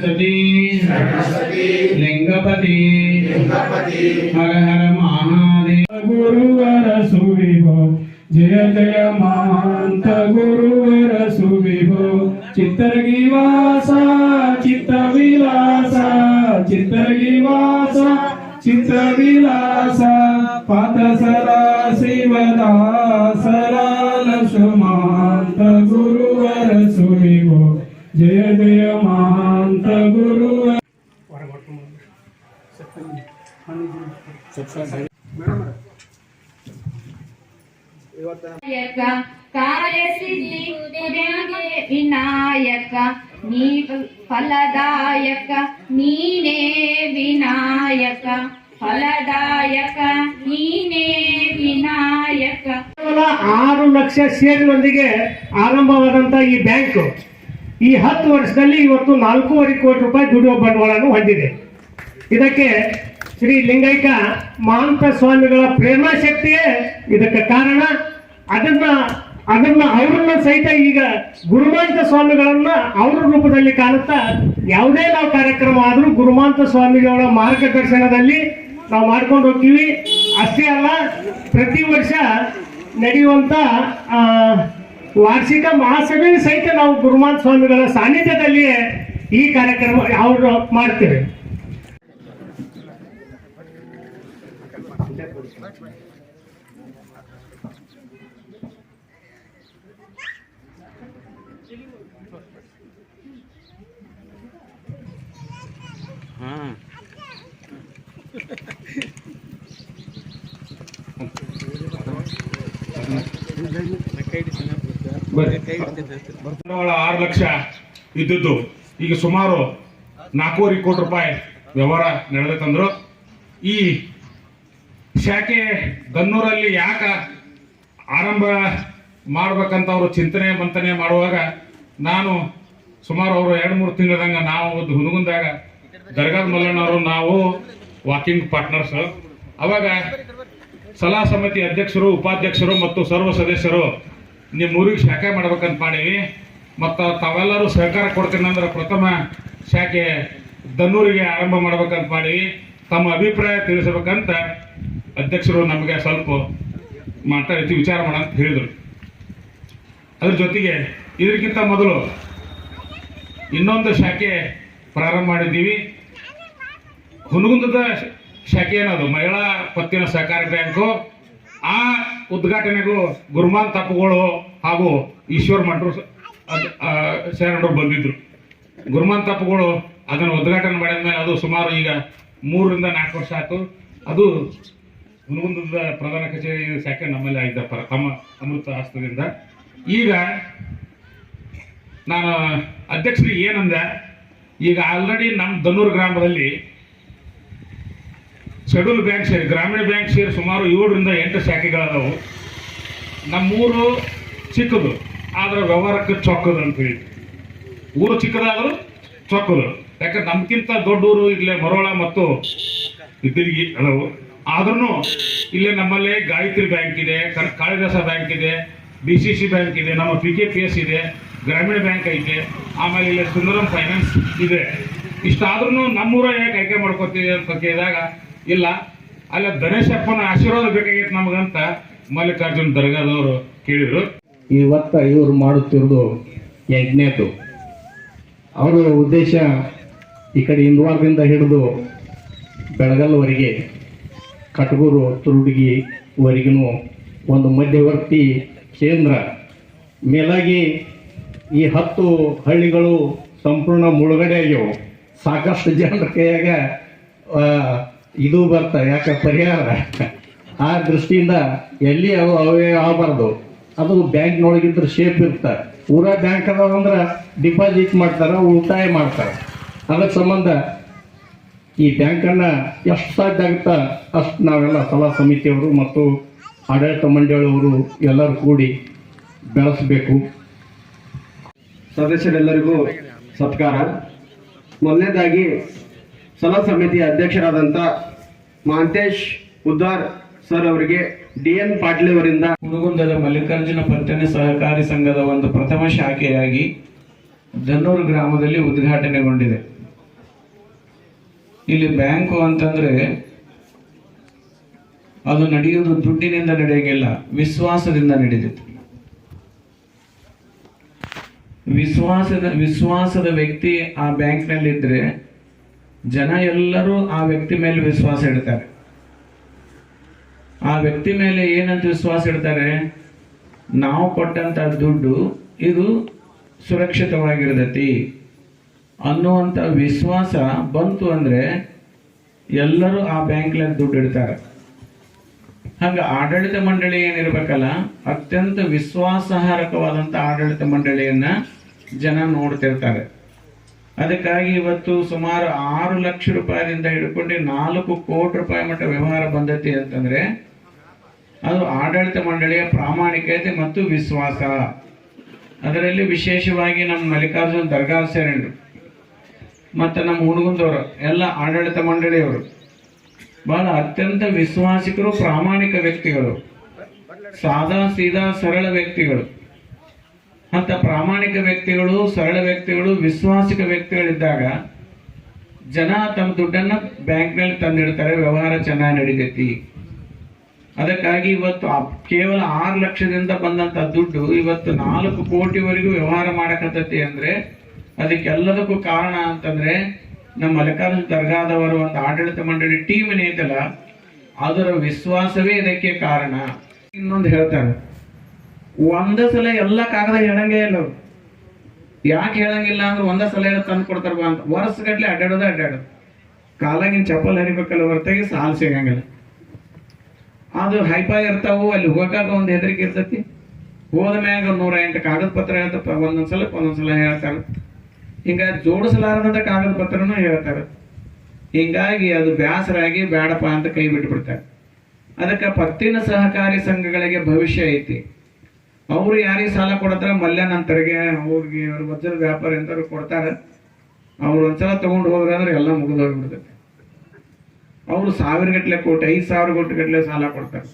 సరస్వతి లింగపతి హర హర మహాదేవ. గురువర సువిభో జయ జయ మహాంత గురువర సువిభో. చిత్తరగి వాస చిత్త విలాస చిత్తరగి వాస చిత్త విలాస పాత సరా శివదా సరా లక్ష్మణ. ವಿನಾಯಕ ನೀ ಫಲದಾಯಕ, ನೀನೇ ವಿನಾಯಕ, ಫಲದಾಯಕ, ನೀನೇ ವಿನಾಯಕ. ಆರು ಲಕ್ಷ ಷೇರಿನೊಂದಿಗೆ ಆರಂಭವಾದಂತ ಈ ಬ್ಯಾಂಕ್ ಈ ಹತ್ತು ವರ್ಷದಲ್ಲಿ ಇವತ್ತು ನಾಲ್ಕೂವರೆ ಕೋಟಿ ರೂಪಾಯಿ ದುಡಿಯುವ ಬಂಡವಾಳವನ್ನು ಹೊಂದಿದೆ. ಇದಕ್ಕೆ ಶ್ರೀ ಲಿಂಗೈಕ ಮಾಂತ ಸ್ವಾಮಿಗಳ ಪ್ರೇರಣಾ ಶಕ್ತಿಯೇ ಇದಕ್ಕೆ ಕಾರಣ. ಅದನ್ನ ಅದನ್ನ ಅವರನ್ನ ಸಹಿತ ಈಗ ಗುರುಮಾಂತ ಸ್ವಾಮಿಗಳನ್ನ ಅವರ ರೂಪದಲ್ಲಿ ಕಾಣುತ್ತಾ ಯಾವುದೇ ನಾವು ಕಾರ್ಯಕ್ರಮ ಆದರೂ ಗುರುಮಾಂತ ಸ್ವಾಮಿಗಳ ಮಾರ್ಗದರ್ಶನದಲ್ಲಿ ನಾವು ಮಾಡ್ಕೊಂಡು ಹೋಗ್ತೀವಿ. ಅಷ್ಟೇ ಅಲ್ಲ ಪ್ರತಿ ವರ್ಷ ನಡೆಯುವಂತ ಆ, ವಾರ್ಷಿಕ ಮಹಾಸಭೆ ಸಹಿತ ನಾವು ಗುರುಮಾಂತ ಸ್ವಾಮಿಗಳ ಸಾನ್ನಿಧ್ಯದಲ್ಲಿಯೇ ಈ ಕಾರ್ಯಕ್ರಮ ಅವರು ಮಾಡ್ತೇವೆ. ಆರು ಲಕ್ಷ ಇದ್ದಿದ್ದು. ಈಗ ಸುಮಾರು ನಾಲ್ಕೂವರೆ ಕೋಟಿ ರೂಪಾಯಿ ವ್ಯವಹಾರ ನಡೆದಂದ್ರು ಈ ಶಾಖೆ ಗನ್ನೂರಲ್ಲಿ ಯಾಕ ಆರಂಭ ಮಾಡ್ಬೇಕಂತ ಅವರು ಚಿಂತನೆ ಮಂತನೆ ಮಾಡುವಾಗ ನಾನು ಸುಮಾರು ಅವರು ಎರಡು ಮೂರು ತಿಂಗಳದಂಗ ನಾವು ಒಂದು ದರ್ಗಾದ ಮಲ್ಲಣ್ಣವರು ನಾವು ವಾಕಿಂಗ್ ಪಾರ್ಟ್ನರ್ಸ್ ಅವಾಗ ಸಲಹಾ ಸಮಿತಿ ಅಧ್ಯಕ್ಷರು, ಉಪಾಧ್ಯಕ್ಷರು ಮತ್ತು ಸರ್ವ ಸದಸ್ಯರು ನಿಮ್ಮ ಊರಿಗೆ ಶಾಖೆ ಮಾಡ್ಬೇಕಂತ ಮಾಡೀವಿ. ಮತ್ತು ತಾವೆಲ್ಲರೂ ಸಹಕಾರ ಕೊಡ್ತೀನಿ ಅಂದ್ರೆ ಪ್ರಥಮ ಶಾಖೆ ದನ್ನೂರಿಗೆ ಆರಂಭ ಮಾಡ್ಬೇಕಂತ ಮಾಡೀವಿ. ತಮ್ಮ ಅಭಿಪ್ರಾಯ ತಿಳಿಸಬೇಕಂತ ಅಧ್ಯಕ್ಷರು ನಮಗೆ ಸ್ವಲ್ಪ ಮಾತಾಡಿ ವಿಚಾರ ಮಾಡ ಅಂತ ಹೇಳಿದರು. ಅದ್ರ ಜೊತೆಗೆ ಇದಕ್ಕಿಂತ ಮೊದಲು ಇನ್ನೊಂದು ಶಾಖೆ ಪ್ರಾರಂಭ ಮಾಡಿದ್ದೀವಿ. ಹುನಗುಂದದ ಶಾಖೆ ಏನದು? ಮಹಿಳಾ ಪತ್ತಿನ ಸಹಕಾರಿ ಬ್ಯಾಂಕು. ಆ ಉದ್ಘಾಟನೆಗೂ ಗುರುಮಾನ್ ತಪ್ಪುಗಳು ಹಾಗೂ ಈಶ್ವರ್ ಆ, ಶರಣರು ಬಂದಿದ್ರು. ಗುರುಮಾನ್ ತಪ್ಪುಗಳು ಅದನ್ನು ಉದ್ಘಾಟನೆ ಮಾಡಿದ ಮೇಲೆ ಅದು ಸುಮಾರು ಈಗ ಮೂರರಿಂದ ನಾಲ್ಕು ವರ್ಷ ಆಯಿತು. ಅದು ಹುನಗುಂದದ ಪ್ರಧಾನ ಕಚೇರಿ ಶಾಖೆ ನಮ್ಮಲ್ಲಿ ಆಗಿದ್ದ ಪ್ರಥಮ ಅಮೃತ ಹಸ್ತದಿಂದ ಈಗ ನಾನು ಅಧ್ಯಕ್ಷರಿಗೆ ಏನಂದ, ಈಗ ಆಲ್ರೆಡಿ ನಮ್ಮ ದನ್ನೂರು ಗ್ರಾಮದಲ್ಲಿ ಶೆಡ್ಯೂಲ್ ಬ್ಯಾಂಕ್ ಸೇರಿ, ಗ್ರಾಮೀಣ ಬ್ಯಾಂಕ್ ಸೇರಿ ಸುಮಾರು ಏಳರಿಂದ ಎಂಟು ಶಾಖೆಗಳಾದವು. ನಮ್ಮೂರು ಚಿಕ್ಕದು, ಆದರೆ ವ್ಯವಹಾರಕ್ಕೆ ಚೊಕ್ಕದು ಅಂತ ಹೇಳಿ. ಊರು ಚಿಕ್ಕದಾದರೂ ಚೊಕ್ಕದು. ಯಾಕಂದ್ರೆ ನಮ್ಗಿಂತ ದೊಡ್ಡ ಊರು ಇಲ್ಲೇ ಮರೋಳ ಮತ್ತು ಇದ್ದಿರಿಗಿ ಅದಾವು. ಆದ್ರೂ ಇಲ್ಲೇ ನಮ್ಮಲ್ಲಿ ಗಾಯತ್ರಿ ಬ್ಯಾಂಕ್ ಇದೆ ಕಾಳಿದಾಸ ಬ್ಯಾಂಕ್ ಇದೆ ಬಿ ಸಿ ಸಿ ಬ್ಯಾಂಕ್ ಇದೆ, ನಮ್ಮ ಪಿ ಕೆ ಪಿ ಎಸ್ ಇದೆ, ಗ್ರಾಮೀಣ ಬ್ಯಾಂಕ್ ಐತೆ, ಆಮೇಲೆ ಇಲ್ಲಿ ಸುಂದರಂ ಫೈನಾನ್ಸ್ ಇದೆ. ಇಷ್ಟಾದ್ರೂ ನಮ್ಮೂರ ಯಾಕೆ ಆಯ್ಕೆ ಮಾಡ್ಕೋತೀವಿ ಅಂತ ಕೇಳಿದಾಗ, ಇಲ್ಲ, ಅಲ್ಲ ಗಣೇಶಪ್ಪನ ಆಶೀರ್ವಾದ ಬೇಕಾಗಿತ್ತು ನಮಗಂತ ಮಲ್ಲಿಕಾರ್ಜುನ್ ದರ್ಗಾದವರು ಕೇಳಿದರು. ಇವತ್ತ ಇವರು ಮಾಡುತ್ತಿರೋದು ಯಜ್ಞದ್ದು. ಅವರ ಉದ್ದೇಶ ಈ ಕಡೆ ಹಿಂದುವಾರದಿಂದ ಹಿಡಿದು ಬೆಳಗಲ್ವರೆಗೆ ಕಟಗೂರು ತುರುಡಿಗಿವರೆಗೂ ಒಂದು ಮಧ್ಯವರ್ತಿ ಕೇಂದ್ರ. ಮೇಲಾಗಿ ಈ ಹತ್ತು ಹಳ್ಳಿಗಳು ಸಂಪೂರ್ಣ ಮುಳುಗಡೆ ಆಗ್ಯವು ಸಾಕಷ್ಟು ಜನರ ಕೈಯಾಗ ಇದು ಬರ್ತಾ, ಯಾಕೆ ಪರಿಹಾರ? ಆ ದೃಷ್ಟಿಯಿಂದ ಎಲ್ಲಿ ಅವು ಅವೇ ಆಗಬಾರ್ದು. ಅದು ಬ್ಯಾಂಕ್ನೊಳಗಿದ್ರೆ ಶೇಪ್ ಇರ್ತಾರೆ ಊರ ಬ್ಯಾಂಕ್ ಅದಾವಂದ್ರೆ ಡಿಪಾಸಿಟ್ ಮಾಡ್ತಾರೆ, ಉಳಿತಾಯ ಮಾಡ್ತಾರೆ. ಅದಕ್ಕೆ ಸಂಬಂಧ ಈ ಬ್ಯಾಂಕನ್ನು ಎಷ್ಟು ಸಾಧ್ಯ ಆಗುತ್ತಾ ಅಷ್ಟು ನಾವೆಲ್ಲ ಸಲಹಾ ಸಮಿತಿಯವರು ಮತ್ತು ಆಡಳಿತ ಮಂಡಳಿಯವರು ಎಲ್ಲರೂ ಕೂಡಿ ಬೆಳೆಸಬೇಕು. ಸದಸ್ಯರೆಲ್ಲರಿಗೂ ಸತ್ಕಾರ. ಮೊದಲನೇದಾಗಿ ಸಲಹಾ ಸಮಿತಿಯ ಅಧ್ಯಕ್ಷರಾದಂಥ ಮಾಂತೇಶ್ ಉದ್ದಾರ್ ಸರ್ ಅವರಿಗೆ ಡಿ ಎನ್ ಪಾಟೀಲ್ ಅವರಿಂದ ಹುನಗುಂದದ ಮಲ್ಲಿಕಾರ್ಜುನ ಪತ್ತನೆ ಸಹಕಾರಿ ಸಂಘದ ಒಂದು ಪ್ರಥಮ ಶಾಖೆಯಾಗಿ ಧನ್ನೂರು ಗ್ರಾಮದಲ್ಲಿ ಉದ್ಘಾಟನೆಗೊಂಡಿದೆ. ಇಲ್ಲಿ ಬ್ಯಾಂಕು ಅಂತಂದ್ರೆ ಅದು ನಡೆಯೋದು ದುಡ್ಡಿನಿಂದ ನಡೆಯಂಗಿಲ್ಲ, ವಿಶ್ವಾಸದಿಂದ ನಡೆದಿತ್ತು ವಿಶ್ವಾಸದ ವಿಶ್ವಾಸದ ವ್ಯಕ್ತಿ ಆ ಬ್ಯಾಂಕ್ನಲ್ಲಿದ್ದರೆ ಜನ ಎಲ್ಲರೂ ಆ ವ್ಯಕ್ತಿ ಮೇಲೆ ವಿಶ್ವಾಸ ಇಡ್ತಾರೆ. ಆ ವ್ಯಕ್ತಿ ಮೇಲೆ ಏನಂತ ವಿಶ್ವಾಸ ಇಡ್ತಾರೆ? ನಾವು ಕೊಟ್ಟಂತ ದುಡ್ಡು ಇದು ಸುರಕ್ಷಿತವಾಗಿರ್ತೈತಿ. ಅನ್ನುವಂಥ ವಿಶ್ವಾಸ ಬಂತು ಅಂದ್ರೆ ಎಲ್ಲರೂ ಆ ಬ್ಯಾಂಕ್ನಲ್ಲಿ ದುಡ್ಡು ಇಡ್ತಾರೆ. ಹಾಗೆ ಆಡಳಿತ ಮಂಡಳಿ ಏನಿರ್ಬೇಕಲ್ಲ, ಅತ್ಯಂತ ವಿಶ್ವಾಸಾರ್ಹಕವಾದಂತ ಆಡಳಿತ ಮಂಡಳಿಯನ್ನ ಜನ ನೋಡ್ತಿರ್ತಾರೆ. ಅದಕ್ಕಾಗಿ ಇವತ್ತು ಸುಮಾರು ಆರು ಲಕ್ಷ ರೂಪಾಯಿಯಿಂದ ಹಿಡ್ಕೊಂಡು ನಾಲ್ಕು ಕೋಟಿ ರೂಪಾಯಿ ಮಟ್ಟ ವ್ಯವಹಾರ ಬಂದೈತಿ ಅಂತಂದ್ರೆ, ಅದು ಆಡಳಿತ ಮಂಡಳಿಯ ಪ್ರಾಮಾಣಿಕತೆ ಮತ್ತು ವಿಶ್ವಾಸ. ಅದರಲ್ಲಿ ವಿಶೇಷವಾಗಿ ನಮ್ಮ ಮಲ್ಲಿಕಾರ್ಜುನ್ ದರ್ಗಾ ಸೇರಿದ್ರು ಮತ್ತು ನಮ್ಮ ಹುಡುಗಂದವರು ಎಲ್ಲ ಆಡಳಿತ ಮಂಡಳಿಯವರು, ಬಹಳ ಅತ್ಯಂತ ವಿಶ್ವಾಸಿಕರು, ಪ್ರಾಮಾಣಿಕ ವ್ಯಕ್ತಿಗಳು, ಸಾದಾ ಸೀದಾ ಸರಳ ವ್ಯಕ್ತಿಗಳು. ಅಂತ ಪ್ರಾಮಾಣಿಕ ವ್ಯಕ್ತಿಗಳು, ಸರಳ ವ್ಯಕ್ತಿಗಳು, ವಿಶ್ವಾಸಿಕ ವ್ಯಕ್ತಿಗಳಿದ್ದಾಗ ಜನ ತಮ್ಮ ದುಡ್ಡನ್ನು ಬ್ಯಾಂಕ್ನಲ್ಲಿ ತಂದಿಡ್ತಾರೆ, ವ್ಯವಹಾರ ಚೆನ್ನಾಗಿ ನಡೀತೈತಿ. ಅದಕ್ಕಾಗಿ ಇವತ್ತು ಕೇವಲ ಆರು ಲಕ್ಷದಿಂದ ಬಂದಂಥ ದುಡ್ಡು ಇವತ್ತು ನಾಲ್ಕು ಕೋಟಿವರೆಗೂ ವ್ಯವಹಾರ ಮಾಡಕತ್ತೈತಿ ಅಂದ್ರೆ ಅದಕ್ಕೆಲ್ಲದಕ್ಕೂ ಕಾರಣ ಅಂತಂದ್ರೆ ನಮ್ಮ ಮಲ್ಲಿಕಾರ್ಜುನ ದರ್ಗಾದವರು ಒಂದು ಆಡಳಿತ ಮಂಡಳಿ ಟೀಮ್ ಏನೈತಲ್ಲ ಅದರ ವಿಶ್ವಾಸವೇ ಇದಕ್ಕೆ ಕಾರಣ. ಇನ್ನೊಂದು ಹೇಳ್ತಾರೆ, ಒಂದ ಸಲ ಎಲ್ಲ ಕಾಗದ ಹೇಳಂಗೇ ಇಲ್ಲ ಯಾಕೆ ಹೇಳಂಗಿಲ್ಲ ಅಂದ್ರೆ ಒಂದ ಸಲ ಹೇಳ ತಂದು ಕೊಡ್ತಾರ ಅಂತ. ವರ್ಷಗಟ್ಲೆ ಅಡ್ಡಾಡೋದು ಅಡ್ಡಾಡೋದು ಕಾಲಾಗಿನ ಚಪ್ಪಲ್ ಹರಿಬೇಕಲ್ಲ ಹೊರತಾಗಿ ಸಾಲ್ ಸಿಗಂಗಿಲ್ಲ. ಅದು ಹೈಫೈ ಇರ್ತಾವು, ಅಲ್ಲಿ ಹೋಗಾಗ ಒಂದು ಹೆದರಿಕೆ ಇರ್ತತಿ. ಹೋದ ಮ್ಯಾಗ ನೂರ ಎಂಟು ಕಾಗದ ಪತ್ರ ಹೇಳ್ತಪ್ಪ ಒಂದೊಂದ್ಸಲಕ್ಕೆ ಒಂದೊಂದ್ಸಲ ಹೇಳ್ತಾರೆ ಸಲ ಹೇಳ್ತಾರ ಹಿಂಗ ಜೋಡಿಸಲಾರದಂತ ಕಾಗದ ಪತ್ರನೂ ಹೇಳ್ತಾರೆ. ಹಿಂಗಾಗಿ ಅದು ಬ್ಯಾಸರಾಗಿ ಬೇಡಪ್ಪ ಅಂತ ಕೈ ಬಿಟ್ಬಿಡ್ತಾರೆ. ಅದಕ್ಕೆ ಪತ್ತಿನ ಸಹಕಾರಿ ಸಂಘಗಳಿಗೆ ಭವಿಷ್ಯ ಐತಿ. ಅವ್ರು ಯಾರಿಗೆ ಸಾಲ ಕೊಡತ್ತಾರ? ಮಲ್ಯನಂತರಿಗೆ ಅವ್ರಿಗೆ ಅವ್ರ ವಜ್ರದ ವ್ಯಾಪಾರ ಎಂತವ್ರು ಕೊಡ್ತಾರೆ. ಅವ್ರು ಒಂದ್ಸಲ ತಗೊಂಡು ಹೋದ್ರೆ ಅಂದ್ರೆ ಎಲ್ಲ ಮುಗಿದು ಹೋಗ್ಬಿಡ್ತೈತೆ ಅವರು ಸಾವಿರ ಗಟ್ಟಲೆ ಕೋಟಿ, ಐದು ಸಾವಿರ ಕೋಟಿ ಗಟ್ಟಲೆ ಸಾಲ ಕೊಡ್ತಾರೆ.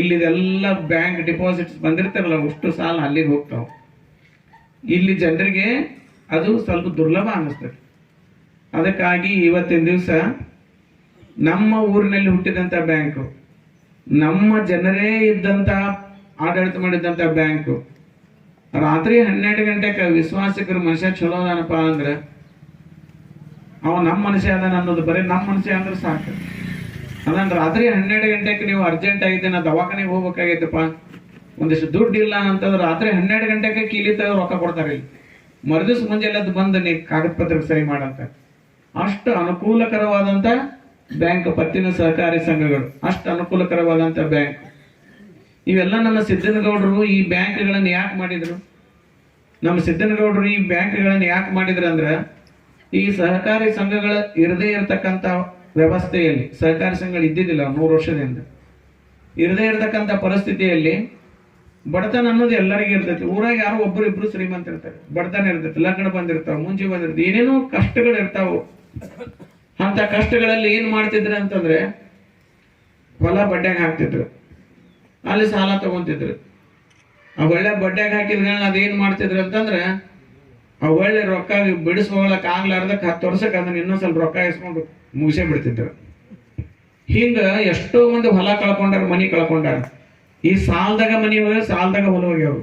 ಇಲ್ಲಿದೆಲ್ಲ ಬ್ಯಾಂಕ್ ಡಿಪಾಸಿಟ್ಸ್ ಬಂದಿರ್ತಾರಲ್ಲ, ಅಷ್ಟು ಸಾಲ ಅಲ್ಲಿಗೆ ಹೋಗ್ತಾವೆ. ಇಲ್ಲಿ ಜನರಿಗೆ ಅದು ಸ್ವಲ್ಪ ದುರ್ಲಭ ಅನ್ನಿಸ್ತದೆ ಅದಕ್ಕಾಗಿ ಇವತ್ತಿನ ದಿವಸ ನಮ್ಮ ಊರಿನಲ್ಲಿ ಹುಟ್ಟಿದಂಥ ಬ್ಯಾಂಕು, ನಮ್ಮ ಜನರೇ ಇದ್ದಂಥ ಆಡಳಿತ ಮಾಡಿದಂಥ ಬ್ಯಾಂಕು, ರಾತ್ರಿ ಹನ್ನೆರಡು ಗಂಟೆಗೆ ವಿಶ್ವಾಸಿಕರು ಮನುಷ್ಯ ಚಲೋ ಅದಾನಪ್ಪ ಅಂದ್ರೆ ಅವ ನಮ್ಮ ಮನುಷ್ಯ ಅದಾನ ಅನ್ನೋದು ಬರೀ ನಮ್ಮ ಮನುಷ್ಯ ಅಂದ್ರೆ ಸಾಕು. ಅದನ್ನ ರಾತ್ರಿ ಹನ್ನೆರಡು ಗಂಟೆಗೆ ನೀವು ಅರ್ಜೆಂಟ್ ಆಗಿದ್ದೆ ನಾ ದವಾಖಾನೆಗೆ ಹೋಗ್ಬೇಕಾಗೈತಪ್ಪ ಒಂದಿಷ್ಟು ದುಡ್ಡು ಇಲ್ಲ ಅಂತಂದ್ರೆ ರಾತ್ರಿ ಹನ್ನೆರಡು ಗಂಟೆಗೆ ಕೀಲಿ ರೊಕ್ಕ ಕೊಡ್ತಾರೆ ಇಲ್ಲಿ. ಮರುದಿವ್ಸ ಮುಂಜಾನೆ ಬಂದು ನೀ ಕಾಗದ ಪತ್ರಕ್ಕೆ ಸರಿ ಮಾಡಂತ. ಅಷ್ಟು ಅನುಕೂಲಕರವಾದಂತ ಬ್ಯಾಂಕ್ ಪತ್ತಿನ ಸಹಕಾರಿ ಸಂಘಗಳು. ಅಷ್ಟು ಅನುಕೂಲಕರವಾದಂತ ಬ್ಯಾಂಕ್. ಇವೆಲ್ಲ ನಮ್ಮ ಸಿದ್ದನಗೌಡರು ಈ ಬ್ಯಾಂಕ್ಗಳನ್ನು ಯಾಕೆ ಮಾಡಿದ್ರು? ನಮ್ಮ ಸಿದ್ದನಗೌಡರು ಈ ಬ್ಯಾಂಕ್ಗಳನ್ನು ಯಾಕೆ ಮಾಡಿದ್ರು ಅಂದ್ರೆ, ಈ ಸಹಕಾರಿ ಸಂಘಗಳ ಇರದೇ ಇರತಕ್ಕಂತ ವ್ಯವಸ್ಥೆಯಲ್ಲಿ, ಸಹಕಾರಿ ಸಂಘಗಳು ಇದ್ದಿದ್ದಿಲ್ಲ ನೂರು ವರ್ಷದಿಂದ. ಇರದೇ ಇರತಕ್ಕಂತ ಪರಿಸ್ಥಿತಿಯಲ್ಲಿ ಬಡತನ ಅನ್ನೋದು ಎಲ್ಲರಿಗೂ ಇರ್ತೈತಿ. ಊರಾಗ ಯಾರೋ ಒಬ್ಬರು ಇಬ್ರು ಶ್ರೀಮಂತ ಇರ್ತಾರೆ. ಬಡತನ ಇರ್ತೈತಿ. ಲಗ್ನ ಬಂದಿರ್ತಾವ, ಮುಂಚೆ ಬಂದಿರ್ತಾವ, ಏನೇನೋ ಕಷ್ಟಗಳು ಇರ್ತಾವ. ಅಂತ ಕಷ್ಟಗಳಲ್ಲಿ ಏನ್ ಮಾಡ್ತಿದ್ರು ಅಂತಂದ್ರೆ ಹೊಲ ಬಡ್ಡ್ಯಾಗ ಹಾಕ್ತಿದ್ರು. ಅಲ್ಲಿ ಸಾಲ ತಗೊಂತಿದ್ರು. ಆ ಒಳ್ಳೆ ಬಡ್ಡ್ಯಾಗ ಹಾಕಿದ್ಗಳನ್ನ ಅದೇನ್ ಮಾಡ್ತಿದ್ರು ಅಂತಂದ್ರೆ, ಆ ಒಳ್ಳೆ ರೊಕ್ಕ ಬಿಡಿಸ್ಕೊಳಕ್ ಆಗ್ಲಾರ್ದಕ್ಕೆ ಹತ್ತು ವರ್ಷಕ್ಕೆ ಅದನ್ನ ಇನ್ನೊಂದ್ ಸ್ವಲ್ಪ ರೊಕ್ಕ ಇಸ್ಕೊಂಡು ಮುಗಿಸೇ ಬಿಡ್ತಿದ್ರು. ಹಿಂಗ ಎಷ್ಟೋ ಒಂದು ಹೊಲ ಕಳ್ಕೊಂಡಾರ, ಮನಿ ಕಳ್ಕೊಂಡಾರ. ಈ ಸಾಲದಾಗ ಮನೆ ಹೋಗ್ಯಾವ, ಸಾಲದಾಗ ಹೊಲ ಹೋಗ್ಯಾವ.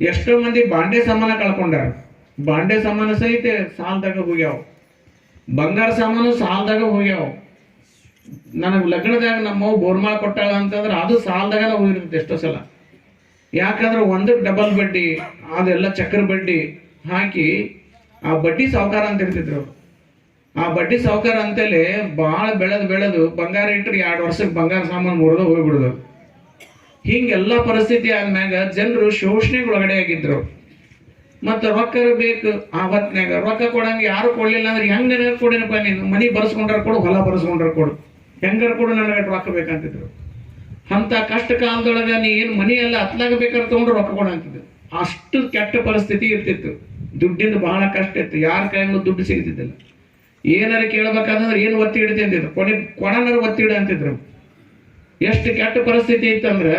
ಎಷ್ಟೋ ಮಂದಿ ಬಾಂಡೆ ಸಾಮಾನ ಕಳ್ಕೊಂಡಾರ. ಬಾಂಡೆ ಸಾಮಾನು ಸಹಿತ ಸಾಲದಾಗ ಹೋಗ್ಯಾವ. ಬಂಗಾರ ಸಾಮಾನು ಸಾಲದಾಗ ಹೋಗ್ಯಾವ. ನನಗೆ ಲಗ್ನದಾಗ ನಮ್ಮವ್ ಬೋರ್ಮಾಳ ಕೊಟ್ಟಾಳ ಅಂತಂದ್ರೆ ಅದು ಸಾಲದಾಗ ಹೋಗಿರುತ್ತೆ ಎಷ್ಟೋ ಸಲ. ಯಾಕಂದ್ರೆ ಒಂದು ಡಬಲ್ ಬಡ್ಡಿ, ಅದೆಲ್ಲ ಚಕ್ರ ಬಡ್ಡಿ ಹಾಕಿ ಆ ಬಡ್ಡಿ ಸಾವುಕಾರ ಅಂತ ಇರ್ತಿದ್ರು. ಆ ಬಡ್ಡಿ ಸಾವುಕಾರ ಅಂತೇಳಿ ಭಾಳ ಬೆಳೆದು ಬೆಳೆದು ಬಂಗಾರ ಇಟ್ಟರೆ ಎರಡು ವರ್ಷಕ್ಕೆ ಬಂಗಾರ ಸಾಮಾನು ಮುರಿದು ಹೋಗ್ಬಿಡ್ದು. ಹಿಂಗೆಲ್ಲ ಪರಿಸ್ಥಿತಿ ಆದ್ಮ್ಯಾಗ ಜನರು ಶೋಷಣೆಗೆ ಒಳಗಡೆ ಆಗಿದ್ರು. ಮತ್ತು ರೊಕ್ಕ ಬೇಕು ಆ ಹೊತ್ನ್ಯಾಗ ರೊಕ್ಕ ಕೊಡಂಗ ಯಾರು ಕೊಡ್ಲಿಲ್ಲ ಅಂದ್ರೆ ಹೆಂಗನ ಕೊಡಿನಪ್ಪ ನೀನು? ಮನಿ ಬರ್ಸ್ಕೊಂಡ್ರ ಕೊಡು, ಹೊಲ ಬರ್ಸ್ಕೊಂಡ್ರ ಕೊಡು. ಹೆಂಗಾರ ಕೊಡು ನನಗೆ ರೊಕ್ಕ ಬೇಕಂತಿದ್ರು. ಅಂತ ಕಷ್ಟ ಕಾಲದೊಳಗ ನೀ ಏನು ಮನಿ ಎಲ್ಲ ಹತ್ಲಾಗ ಬೇಕಾದ್ರೆ ತೊಗೊಂಡು ರೊಕ್ಕ ಕೊಡಂತಿದ್ರು ಅಷ್ಟು ಕೆಟ್ಟ ಪರಿಸ್ಥಿತಿ ಇರ್ತಿತ್ತು. ದುಡ್ಡಿಂದ ಬಹಳ ಕಷ್ಟ ಇತ್ತು. ಯಾರ ಕೈಗೂ ದುಡ್ಡು ಸಿಗ್ತಿದ್ದಿಲ್ಲ. ಏನಾರ ಕೇಳಬೇಕಾದ್ರೆ ಏನು ಒತ್ತಿ ಇಡ್ತಿದ್ರು ಕೊನೆ ಕೊಡನಾರು ಒತ್ತಿ ಇಡ ಅಂತಿದ್ರು. ಎಷ್ಟು ಕೆಟ್ಟ ಪರಿಸ್ಥಿತಿ ಇತ್ತಂದ್ರ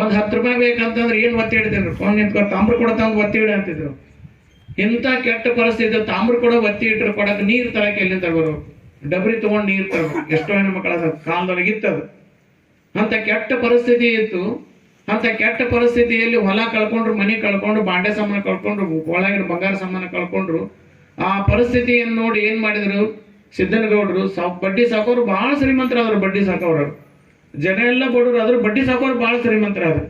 ಒಂದ್ ಹತ್ತು ರೂಪಾಯಿ ಬೇಕಂತಂದ್ರೆ ಏನ್ ಒತ್ತಿ ಇಡ್ತಿದ್ರು ಫೋನ್ ನಿಂತ್ಕೊಂಡು ತಾಮ್ರ ಕೊಡ ತಂದು ಒತ್ತಿ ಇಡ ಅಂತಿದ್ರು. ಇಂಥ ಕೆಟ್ಟ ಪರಿಸ್ಥಿತಿ ತಾಮ್ರ ಕೊಡ ಒತ್ತಿ ಇಟ್ಟರು ಕೊಡಕ್ಕೆ ನೀರು ತರಕ್ಕೆ ಎಲ್ಲಿಂದ ತಗೋರು ಡಬರಿ ತಗೊಂಡು ನೀರು ತರಬೇಕು. ಎಷ್ಟೋ ಹೆಣ್ಣು ಕಾಲದೊಳಗೆ ಇತ್ತದು ಅಂತ ಕೆಟ್ಟ ಪರಿಸ್ಥಿತಿ ಇತ್ತು. ಅಂತ ಕೆಟ್ಟ ಪರಿಸ್ಥಿತಿಯಲ್ಲಿ ಹೊಲ ಕಳ್ಕೊಂಡ್ರು, ಮನೆ ಕಳ್ಕೊಂಡ್ರು, ಬಾಂಡೆ ಸಾಮಾನು ಕಳ್ಕೊಂಡ್ರು, ಒಳಗಿನ ಬಂಗಾರ ಸಾಮಾನು ಕಳ್ಕೊಂಡ್ರು. ಆ ಪರಿಸ್ಥಿತಿಯನ್ನು ನೋಡಿ ಏನ್ ಮಾಡಿದ್ರು? ಸಿದ್ದನಗೌಡರು ಸಾ ಬಡ್ಡಿ ಸಾಕೋರು ಬಹಳ ಶ್ರೀಮಂತರಾದ್ರು, ಬಡ್ಡಿ ಸಾಕೋರು. ಜನ ಎಲ್ಲ ಬಡವರು, ಆದ್ರೂ ಬಡ್ಡಿ ಸಾಕೋರು ಬಹಳ ಶ್ರೀಮಂತರಾದ್ರು.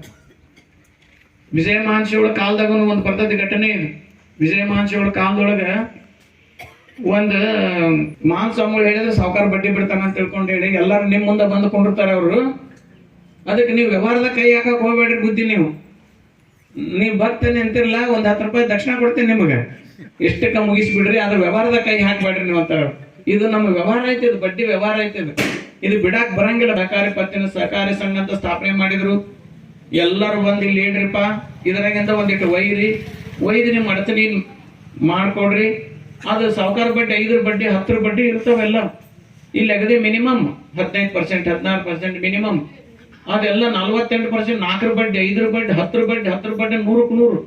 ವಿಜಯ ಮಹಾನ್ಶಿಗಳ ಕಾಲದಾಗ ಒಂದು ಬರ್ತದ ಘಟನೆ ವಿಜಯ ಮಹಾನ್ಶಿಗಳ ಕಾಲದೊಳಗ ಒಂದು, ಮಾನ್ ಸ್ವಾಮಿಗಳು ಹೇಳಿದ್ರೆ ಸಾವುಕಾರ ಬಡ್ಡಿ ಬಿಡ್ತಾನ ಅಂತ ತಿಳ್ಕೊಂಡು ಹೇಳಿ ಎಲ್ಲರೂ ನಿಮ್ಮ ಮುಂದೆ ಬಂದು ಕೊಂಡಿರ್ತಾರೆ ಅವರು. ಅದಕ್ಕೆ ನೀವು ವ್ಯವಹಾರದ ಕೈ ಹಾಕಕ್ ಹೋಗ್ಬೇಡ್ರಿ ಬುದ್ಧಿ ನೀವು. ನೀವು ಬರ್ತೇನೆ ಅಂತಿರಲ್ಲ ಒಂದು ಹತ್ತು ರೂಪಾಯಿ ದಕ್ಷಿಣ ಕೊಡ್ತೀನಿ ನಿಮಗೆ. ಎಷ್ಟಕ್ಕೆ ಮುಗಿಸ್ಬಿಡ್ರಿ ಅದ್ರ ವ್ಯವಹಾರದ ಕೈ ಹಾಕ್ಬೇಡ್ರಿ ನೀವು ಅಂತ ಇದು ನಮ್ಮ ವ್ಯವಹಾರ ಐತೆ, ಇದು ಬಡ್ಡಿ ವ್ಯವಹಾರ ಐತಿ ಇದು. ಇದು ಬಿಡಾಕ್ ಬರಂಗಿಲ್ಲ ಸಹಕಾರಿ ಪತ್ತಿನ ಸಹಕಾರಿ ಸಂಘ ಅಂತ ಸ್ಥಾಪನೆ ಮಾಡಿದ್ರು. ಎಲ್ಲರೂ ಬಂದು ಇಲ್ಲಿ ಏನ್ರಿಪ್ಪ, ಇದ್ರಾಗಿಂದ ಒಂದಿಟ್ಟು ಒಯ್ರಿ. ಒಯ್ದು ನಿಮ್ಮ ಅಡಚಣಿ ಮಾಡ್ಕೊಡ್ರಿ? ಅದು ಸಾವುಕಾರ ಬಡ್ಡಿ, ಐದರ ಬಡ್ಡಿ, ಹತ್ತರ ಬಡ್ಡಿ ಇರ್ತಾವೆಲ್ಲ ಇಲ್ಲಿ ಅಗದಿ ಮಿನಿಮಮ್, ಹದಿನೈದು ಪರ್ಸೆಂಟ್ ಹದಿನಾರು ಪರ್ಸೆಂಟ್ ಮಿನಿಮಮ್. ಅದೆಲ್ಲ ನಲ್ವತ್ತೆಂಟು ಪರ್ಸೆಂಟ್ ನಾಲ್ಕರ ಬಡ್ಡಿ, ಐದರ ಬಡ್ಡಿ, ಹತ್ತರ ಬಡ್ಡಿ ಹತ್ತರ ಬಡ್ಡಿ, ನೂರಕ್ಕೆ ನೂರು.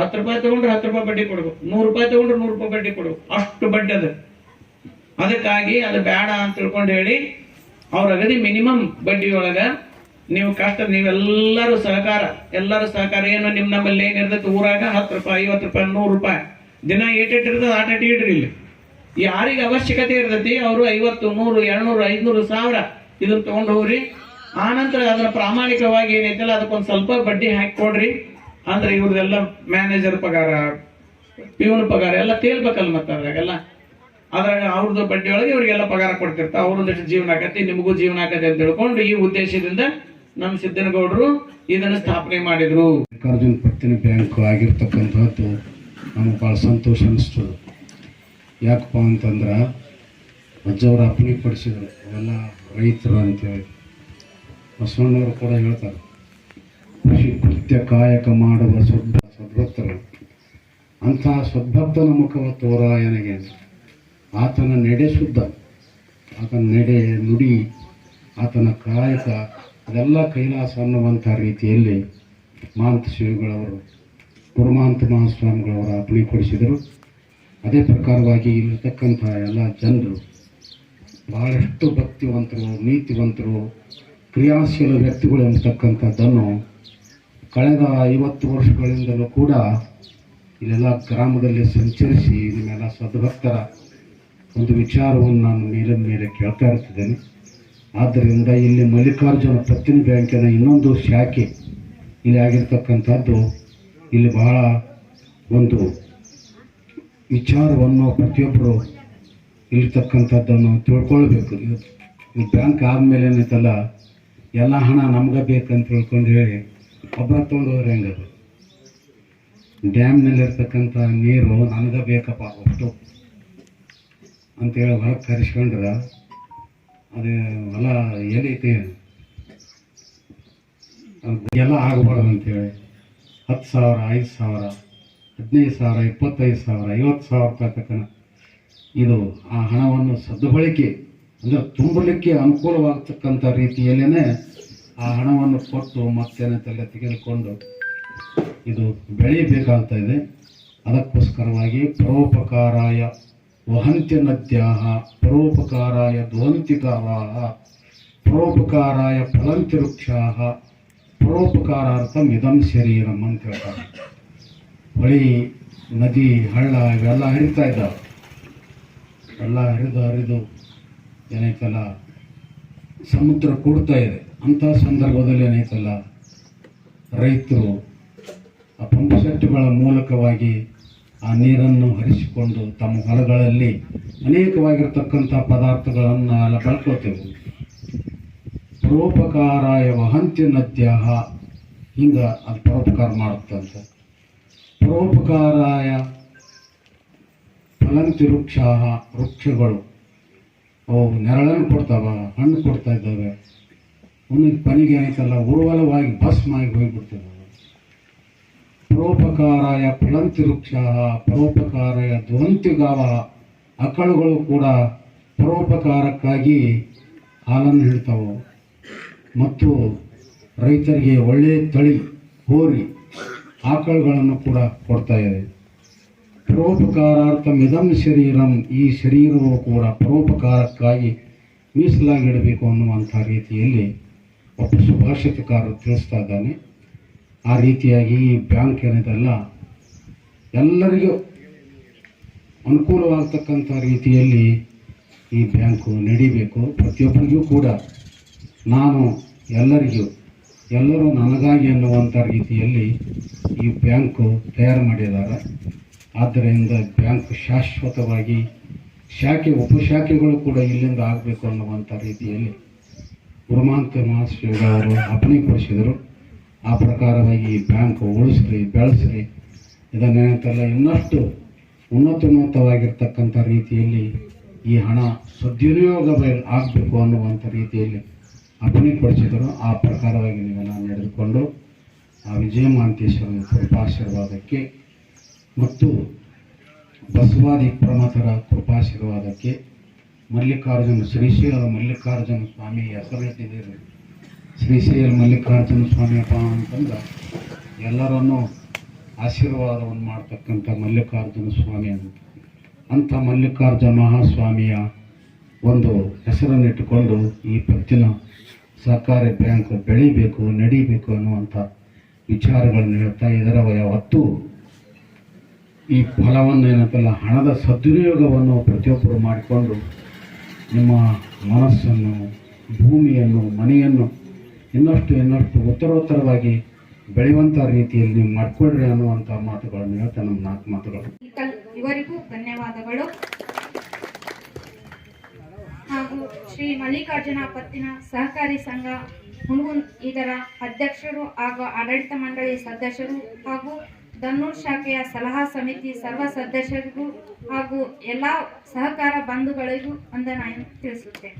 ಹತ್ತು ರೂಪಾಯಿ ತಗೊಂಡ್ರೆ ಹತ್ತು ರೂಪಾಯಿ ಬಡ್ಡಿ ಕೊಡ್ಬೇಕು ನೂರು ರೂಪಾಯಿ ತಗೊಂಡ್ರೆ ನೂರು ರೂಪಾಯಿ ಬಡ್ಡಿ ಕೊಡ್ಬೇಕು ಅಷ್ಟು ಬಡ್ಡಿ ಅದು. ಅದಕ್ಕಾಗಿ ಅದು ಬೇಡ ಅಂತ ತಿಳ್ಕೊಂಡು ಹೇಳಿ, ಅವ್ರ ಅಗದಿ ಮಿನಿಮಮ್ ಬಡ್ಡಿ ನೀವು ಕಷ್ಟ, ನೀವೆಲ್ಲರೂ ಸಹಕಾರ, ಎಲ್ಲರೂ ಸಹಕಾರ. ಏನು ನಿಮ್ಮ ನಮ್ಮಲ್ಲಿ ಏನಿರ್ತೈತೆ ಊರಾಗ ಹತ್ತು ರೂಪಾಯಿ, ಐವತ್ತು ರೂಪಾಯಿ, ನೂರು ರೂಪಾಯಿ. ದಿನ ಏಟೇಟ್ ಇರ್ತದೆ ಆಟ ಇಡ್ರಿ ಇಲ್ಲಿ ಯಾರಿಗೆ ಅವಶ್ಯಕತೆ ಇರ್ತೈತಿ, ಅವರು ಐವತ್ತು, ನೂರು, ಎರಡ್ನೂರು, ಐದ್ನೂರು ಸಾವಿರ ಇದನ್ನ ತಗೊಂಡು ಹೋಗ್ರಿ. ಆನಂತರ ಅದರ ಪ್ರಾಮಾಣಿಕವಾಗಿ ಏನೈತಲ್ಲ, ಅದಕ್ಕೊಂದು ಸ್ವಲ್ಪ ಬಡ್ಡಿ ಹಾಕಿ ಕೊಡ್ರಿ. ಅಂದ್ರೆ ಇವ್ರದೆಲ್ಲ ಮ್ಯಾನೇಜರ್ ಪಗಾರ ಪಿವನ್ ಪಗಾರ, ಎಲ್ಲ ತೇಲ್ಬೇಕಲ್ಲ ಮತ್ತೆ ಅದ್ರಾಗೆಲ್ಲ. ಅದ್ರಾಗ ಅವ್ರದ್ದು ಬಡ್ಡಿ ಒಳಗೆ ಇವ್ರಿಗೆಲ್ಲ ಪಗಾರ ಕೊಡ್ತಿರ್ತ. ಅವ್ರೊಂದಿಷ್ಟು ಜೀವನ ಆಗತ್ತೆ ನಿಮಗೂ ಜೀವನ ಆಗತ್ತೆ ಅಂತ ತಿಳ್ಕೊಂಡು ಈ ಉದ್ದೇಶದಿಂದ ನಮ್ಮ ಸಿದ್ದನಗೌಡರು ಇದನ್ನು ಸ್ಥಾಪನೆ ಮಾಡಿದ್ರು. ಮಲ್ಲಿಕಾರ್ಜುನ ಪತ್ತಿನ ಬ್ಯಾಂಕ್ ಆಗಿರ್ತಕ್ಕಂಥದ್ದು ನಮಗೆ ಭಾಳ ಸಂತೋಷ ಅನಿಸ್ತು ಯಾಕಪ್ಪ ಅಂತಂದ್ರೆ ಅಜ್ಜವ್ರು ಅಪ್ನಿಪಡಿಸಿದ್ರು ಅವೆಲ್ಲ ರೈತರು ಅಂತೇಳಿ. ಬಸವಣ್ಣವರು ಕೂಡ ಹೇಳ್ತಾರೆ. ಕೃತ್ಯ ಕಾಯಕ ಮಾಡುವ ಸದ್ಭ ಸದ್ಭಕ್ತರು. ಅಂತಹ ಸದ್ಭಕ್ತನ ಮುಖವ ತೋರಾಯನಿಗೆ ಆತನ ನೆಡೆ ಶುದ್ಧ, ಆತನ ನಡೆ ನುಡಿ, ಆತನ ಕಾಯಕ, ಅದೆಲ್ಲ ಕೈಲಾಸ ಅನ್ನುವಂಥ ರೀತಿಯಲ್ಲಿ ಮಾಂತ ಶ್ರೀಗಳವರು ಗುರುಮಾಂತ ಮಹಾಸ್ವಾಮಿಗಳವರ ಕೊಡಿಸಿದರು. ಅದೇ ಪ್ರಕಾರವಾಗಿ ಇಲ್ಲಿರ್ತಕ್ಕಂಥ ಎಲ್ಲ ಜನರು ಬಹಳಷ್ಟು ಭಕ್ತಿವಂತರು, ನೀತಿವಂತರು, ಕ್ರಿಯಾಶೀಲ ವ್ಯಕ್ತಿಗಳು ಎಂಬತಕ್ಕಂಥದ್ದನ್ನು ಕಳೆದ ಐವತ್ತು ವರ್ಷಗಳಿಂದಲೂ ಕೂಡ ಇಲ್ಲೆಲ್ಲ ಗ್ರಾಮದಲ್ಲಿ ಸಂಚರಿಸಿ ನಿಮ್ಮೆಲ್ಲ ಸದ್ಭಕ್ತರ ಒಂದು ವಿಚಾರವನ್ನು ನಾನು ಮೇಲೆ ಮೇಲೆ ಕೇಳ್ತಾ ಇರ್ತಿದ್ದೇನೆ. ಆದ್ದರಿಂದ ಇಲ್ಲಿ ಮಲ್ಲಿಕಾರ್ಜುನ ಪತ್ತಿನ ಬ್ಯಾಂಕಿನ ಇನ್ನೊಂದು ಶಾಖೆ ಇಲ್ಲಿ ಆಗಿರ್ತಕ್ಕಂಥದ್ದು ಇಲ್ಲಿ ಬಹಳ ಒಂದು ವಿಚಾರವನ್ನು ಪ್ರತಿಯೊಬ್ಬರು ಇಲ್ಲಿರ್ತಕ್ಕಂಥದ್ದನ್ನು ತಿಳ್ಕೊಳ್ಬೇಕು. ಈ ಬ್ಯಾಂಕ್ ಆದಮೇಲೆ ಎಲ್ಲ ಹಣ ನಮ್ಗೆ ಬೇಕಂತ ತಿಳ್ಕೊಂಡು ಹೇಳಿ ಒಬ್ಬರ ತೊಗೊಂಡು ಹೋದ್ರೆ ಹೆಂಗದು ಡ್ಯಾಮ್ನಲ್ಲಿರ್ತಕ್ಕಂಥ ನೀರು ನನಗೆ ಬೇಕಪ್ಪ ಅಷ್ಟು ಅಂತೇಳಿ ಹೊರಗೆ ಕರೆಸ್ಕೊಂಡ್ರೆ ಅದು ಹೊಲ ಏನೈತಿ? ಎಲ್ಲ ಆಗಬಾರ್ದು ಅಂತೇಳಿ ಹತ್ತು ಸಾವಿರ, ಐದು ಸಾವಿರ, ಹದಿನೈದು ಸಾವಿರ, ಇಪ್ಪತ್ತೈದು ಸಾವಿರ, ಐವತ್ತು ಸಾವಿರ ತಕ್ಕನ ಇದು ಆ ಹಣವನ್ನು ಸದ್ಬಳಕೆ ಅಂದರೆ ತುಂಬಲಿಕ್ಕೆ ಅನುಕೂಲವಾಗ್ತಕ್ಕಂಥ ರೀತಿಯಲ್ಲೇ ಆ ಹಣವನ್ನು ಕೊಟ್ಟು ಮತ್ತೇನಂತೆಲ್ಲ ತೆಗೆದುಕೊಂಡು ಇದು ಬೆಳೆಯಬೇಕಾಗ್ತಾ ಇದೆ. ಅದಕ್ಕೋಸ್ಕರವಾಗಿ ಪರೋಪಕಾರಾಯ ವಹಂತ್ಯ ನದ್ಯಾಹ ಪರೋಪಕಾರಾಯ ಪರೋಪಕಾರಾಯ ಫಲಂತಿ ವೃಕ್ಷಾಹ ಪರೋಪಕಾರಾರ್ಥಂ ಇದಂ ಶರೀರಂ ಅಂತ ಹೇಳ್ತಾರೆ. ಹೊಳಿ ನದಿ, ಹಳ್ಳ ಇವೆಲ್ಲ ಹರಿತಾ ಇದ್ದಾವೆ. ಎಲ್ಲ ಹರಿದು ಹರಿದು ಏನೈತಲ್ಲ ಸಮುದ್ರ ಕೂಡ್ತಾ ಇದೆ. ಅಂಥ ಸಂದರ್ಭದಲ್ಲಿ ಏನೈತಲ್ಲ ರೈತರು ಆ ಪಂಪ್ ಸೆಟ್ಗಳ ಮೂಲಕವಾಗಿ ಆ ನೀರನ್ನು ಹರಿಸಿಕೊಂಡು ತಮ್ಮ ಹೊಲಗಳಲ್ಲಿ ಅನೇಕವಾಗಿರ್ತಕ್ಕಂಥ ಪದಾರ್ಥಗಳನ್ನು ಎಲ್ಲ ಬಳ್ಕೊತೇವೆ ಪರೋಪಕಾರಾಯ ವಹಂತಿ ನದ್ಯಾಹ ಹಿಂಗೆ ಅದು ಪರೋಪಕಾರ ಮಾಡುತ್ತಂತ ಪರೋಪಕಾರಾಯ ಫಲಂತಿ ವೃಕ್ಷ ವೃಕ್ಷಗಳು. ಅವು ನೆರಳನ್ನು ಕೊಡ್ತಾವ ಹಣ್ಣು ಕೊಡ್ತಾ ಇದ್ದಾವೆ. ಒಂದು ಪನಿಗೆ ಏನೈತಲ್ಲ ಬಸ್ ಮಾಡಿ ಹೋಗಿಬಿಡ್ತವೆ ಪರೋಪಕಾರಾಯ ಫಲಂತಿ ವೃಕ್ಷ ಪರೋಪಕಾರಾಯ ಧ್ವಂತಿಗಾವ ಅಕಳುಗಳು ಕೂಡ ಪರೋಪಕಾರಕ್ಕಾಗಿ ಹಾಲನ್ನು ಹಿಡ್ತಾವೆ ಮತ್ತು ರೈತರಿಗೆ ಒಳ್ಳೆಯ ತಳಿ, ಹೋರಿ, ಆಕಳುಗಳನ್ನು ಕೂಡ ಕೊಡ್ತಾ ಇದೆ ಪರೋಪಕಾರಾರ್ಥಂ ಇದಂ ಶರೀರಂ, ಈ ಶರೀರವು ಕೂಡ ಪರೋಪಕಾರಕ್ಕಾಗಿ ಮೀಸಲಾಗಿಡಬೇಕು ಅನ್ನುವಂಥ ರೀತಿಯಲ್ಲಿ ಒಬ್ಬ ಸುಭಾಷಿತಕಾರರು ತಿಳಿಸ್ತಾ ಇದ್ದಾನೆ. ಆ ರೀತಿಯಾಗಿ ಈ ಬ್ಯಾಂಕ್ ಏನಿದೆಲ್ಲ ಎಲ್ಲರಿಗೂ ಅನುಕೂಲವಾಗ್ತಕ್ಕಂಥ ರೀತಿಯಲ್ಲಿ ಈ ಬ್ಯಾಂಕು ನಡೀಬೇಕು. ಪ್ರತಿಯೊಬ್ಬರಿಗೂ ಕೂಡ ನಾನು ಎಲ್ಲರಿಗೂ, ಎಲ್ಲರೂ ನನಗಾಗಿ ಅನ್ನುವಂಥ ರೀತಿಯಲ್ಲಿ ಈ ಬ್ಯಾಂಕು ತಯಾರು ಮಾಡಿದ್ದಾರೆ. ಆದ್ದರಿಂದ ಬ್ಯಾಂಕ್ ಶಾಶ್ವತವಾಗಿ ಶಾಖೆ ಉಪಶಾಖೆಗಳು ಕೂಡ ಇಲ್ಲಿಂದ ಆಗಬೇಕು ಅನ್ನುವಂಥ ರೀತಿಯಲ್ಲಿ ಗುರುಮಾಂತ ಮಹಾಶಿವರವರು ಅಪಣೆಗೊಳಿಸಿದರು ಆ ಪ್ರಕಾರವಾಗಿ ಈ ಬ್ಯಾಂಕ್ ಉಳಿಸ್ರಿ, ಬೆಳೆಸ್ರಿ. ಇದನ್ನೇನಂತಲ್ಲ ಇನ್ನಷ್ಟು ಉನ್ನತೋನ್ನತವಾಗಿರ್ತಕ್ಕಂಥ ರೀತಿಯಲ್ಲಿ ಈ ಹಣ ಸದ್ವಿನಿಯೋಗ ಆಗಬೇಕು ಅನ್ನುವಂಥ ರೀತಿಯಲ್ಲಿ ಅಪಣೆಗೊಳಿಸಿದರು ಆ ಪ್ರಕಾರವಾಗಿ ನೀವೆಲ್ಲ ನಡೆದುಕೊಂಡು ಆ ವಿಜಯ ಮಹಾಂತೇಶ್ವರನ ಕೃಪಾಶೀರ್ವಾದಕ್ಕೆ ಮತ್ತು ಬಸವಾದಿ ಪ್ರಮಥರ ಕೃಪಾಶೀರ್ವಾದಕ್ಕೆ ಮಲ್ಲಿಕಾರ್ಜುನ ಶ್ರೀಶೈಲ ಮಲ್ಲಿಕಾರ್ಜುನ ಸ್ವಾಮಿ ಹೆಸರಿಟ್ಟಿದ್ದೀರಿ. ಶ್ರೀಶೈಲ ಮಲ್ಲಿಕಾರ್ಜುನ ಸ್ವಾಮಿಯಪ್ಪ ಅಂತಂದ್ರೆ ಎಲ್ಲರನ್ನೂ ಆಶೀರ್ವಾದವನ್ನು ಮಾಡ್ತಕ್ಕಂಥ ಮಲ್ಲಿಕಾರ್ಜುನ ಸ್ವಾಮಿ ಅಂತ. ಅಂಥ ಮಲ್ಲಿಕಾರ್ಜುನ ಮಹಾಸ್ವಾಮಿಯ ಒಂದು ಹೆಸರನ್ನಿಟ್ಟುಕೊಂಡು ಈ ಪತ್ತಿನ ಸಹಕಾರಿ ಬ್ಯಾಂಕ್ ಬೆಳಿಬೇಕು, ನಡಿಬೇಕು ಅನ್ನುವಂಥ ವಿಚಾರಗಳನ್ನು ಹೇಳ್ತಾ ಇದರ ಯಾವತ್ತೂ ಈ ಫಲವನ್ನು ಏನಪ್ಪಲ್ಲ ಹಣದ ಸದ್ವಿನಿಯೋಗವನ್ನು ಪ್ರತಿಯೊಬ್ಬರು ಮಾಡಿಕೊಂಡು ನಿಮ್ಮ ಮನಸ್ಸನ್ನು, ಭೂಮಿಯನ್ನು, ಮನೆಯನ್ನು ಇನ್ನಷ್ಟು ಇನ್ನಷ್ಟು ಉತ್ತರೋತ್ತರವಾಗಿ ಬೆಳೆಯುವಂಥ ರೀತಿಯಲ್ಲಿ ನೀವು ಮಾಡಿಕೊಡ್ರಿ ಅನ್ನುವಂಥ ಮಾತುಗಳನ್ನು ಹೇಳ್ತಾ ನಮ್ಮ ನಾಲ್ಕು ಮಾತುಗಳು. ಇವರಿಗೂ ಧನ್ಯವಾದಗಳು. ಹಾಗೂ ಶ್ರೀ ಮಲ್ಲಿಕಾರ್ಜುನ ಪತ್ತಿನ ಸಹಕಾರಿ ಸಂಘ ಹುಣಗುನ್ ಇದರ ಅಧ್ಯಕ್ಷರು ಹಾಗೂ ಆಡಳಿತ ಮಂಡಳಿ ಸದಸ್ಯರು ಹಾಗೂ ದನ್ನೂರ್ ಶಾಖೆಯ ಸಲಹಾ ಸಮಿತಿ ಸರ್ವ ಸದಸ್ಯರಿಗೂ ಹಾಗೂ ಎಲ್ಲ ಸಹಕಾರ ಬಂಧುಗಳಿಗೂ ವಂದನೆಯನ್ನು ತಿಳಿಸುತ್ತೇನೆ.